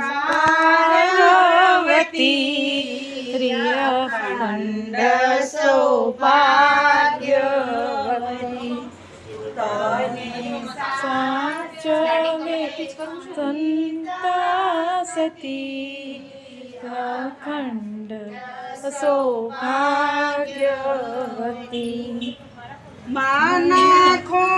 પાર્વતી પ્રિય ખંડ સૌભાગ્યવતી સાચવે સંતા સતી અખંડ સૌભાગ્યવતી માના ખોળા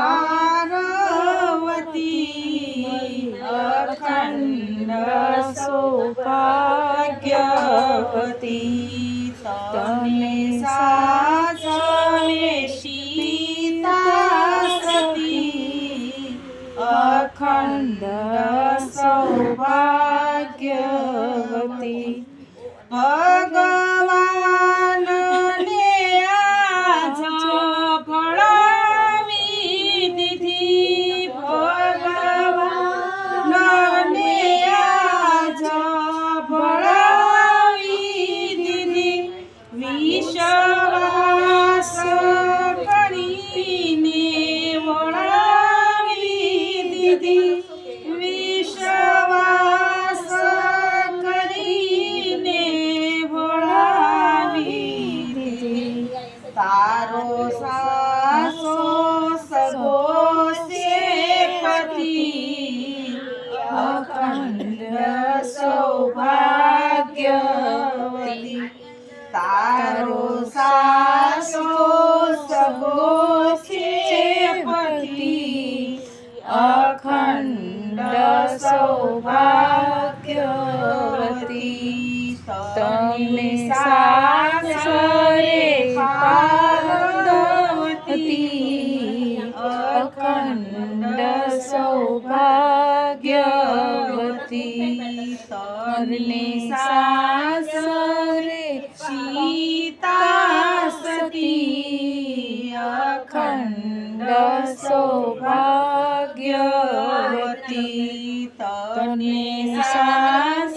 પાર્વતી અખંડ સૌભાગ્યવતી તને સાસરે સીતા સતી અખંડ સૌભાગ્યવતી ભગવાનને સૌભાગ્યવતી તારો સાસો સગો છે પતિ અખંડ સૌભાગ્યવતી તને સાસરે પાર્વતી અખંડ સૌભાગ્યવતી તને સાસરે સીતા સતી અખંડ સૌભાગ્યવતી તને સા